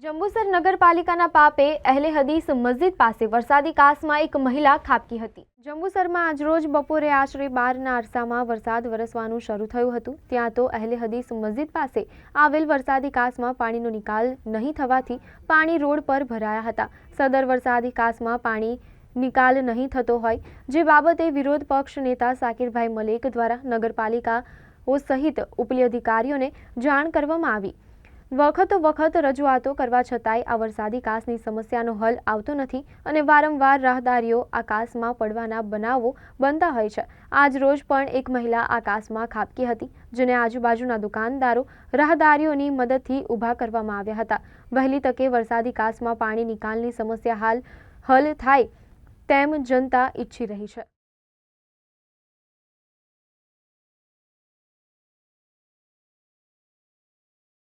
જંબુસર નગરપાલિકાના પાપે અહેલે હદીસ મસ્જિદ પાસે વરસાદી કાસમાં એક મહિલા ખાબકી હતી. જંબુસરમાં આજરોજ બપોરે આશરે બારના અરસામાં વરસાદ વરસવાનું શરૂ થયું હતું. ત્યાં તો અહેલે હદીસ મસ્જિદ પાસે આવેલ વરસાદી કાસમાં પાણીનો નિકાલ નહીં થવાથી પાણી રોડ પર ભરાયા હતા. સદર વરસાદી કાસમાં પાણી નિકાલ નહીં થતો હોય, જે બાબતે વિરોધ પક્ષ નેતા સાકિરભાઈ મલેક દ્વારા નગરપાલિકાઓ સહિત ઉપલી અધિકારીઓને જાણ કરવામાં આવી. વખતો વખત રજૂઆતો કરવા છતાંય આ વરસાદી કાસની સમસ્યાનો હલ આવતો નથી અને વારંવાર રાહદારીઓ આકાશમાં પડવાના બનાવો બનતા હોય છે. આજ રોજ પણ એક મહિલા આકાશમાં ખાબકી હતી, જેને આજુબાજુના દુકાનદારો રાહદારીઓની મદદથી ઊભા કરવામાં આવ્યા હતા. વહેલી તકે વરસાદી કાસમાં પાણી નિકાલની સમસ્યા હાલ હલ થાય તેમ જનતા ઈચ્છી રહી છે.